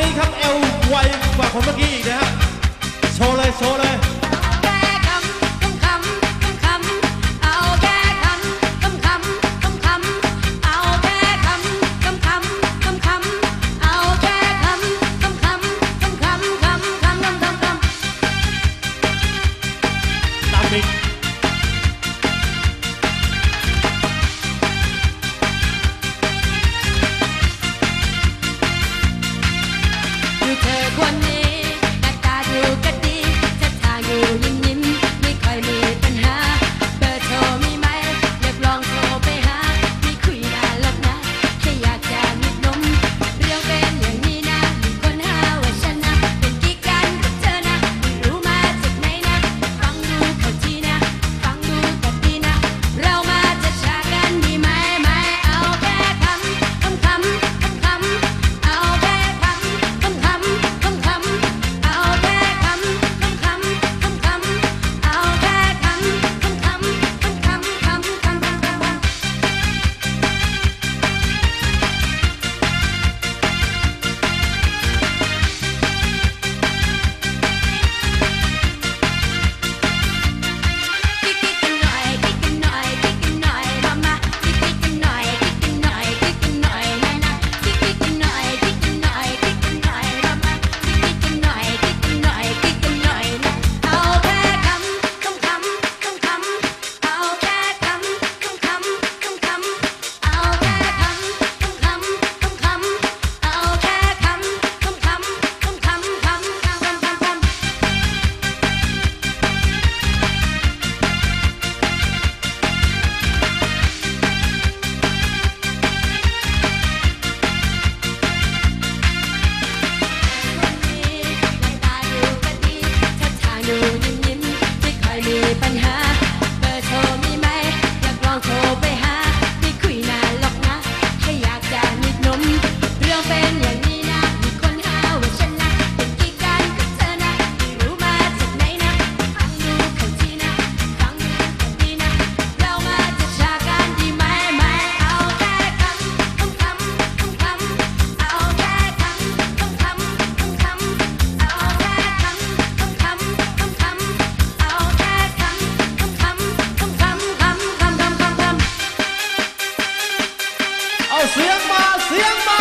นี้ครับเอวไวกว่าคนเมื่อกี้อีกนะครับโชว์เลยโชว์เลย do. siembra, siembra.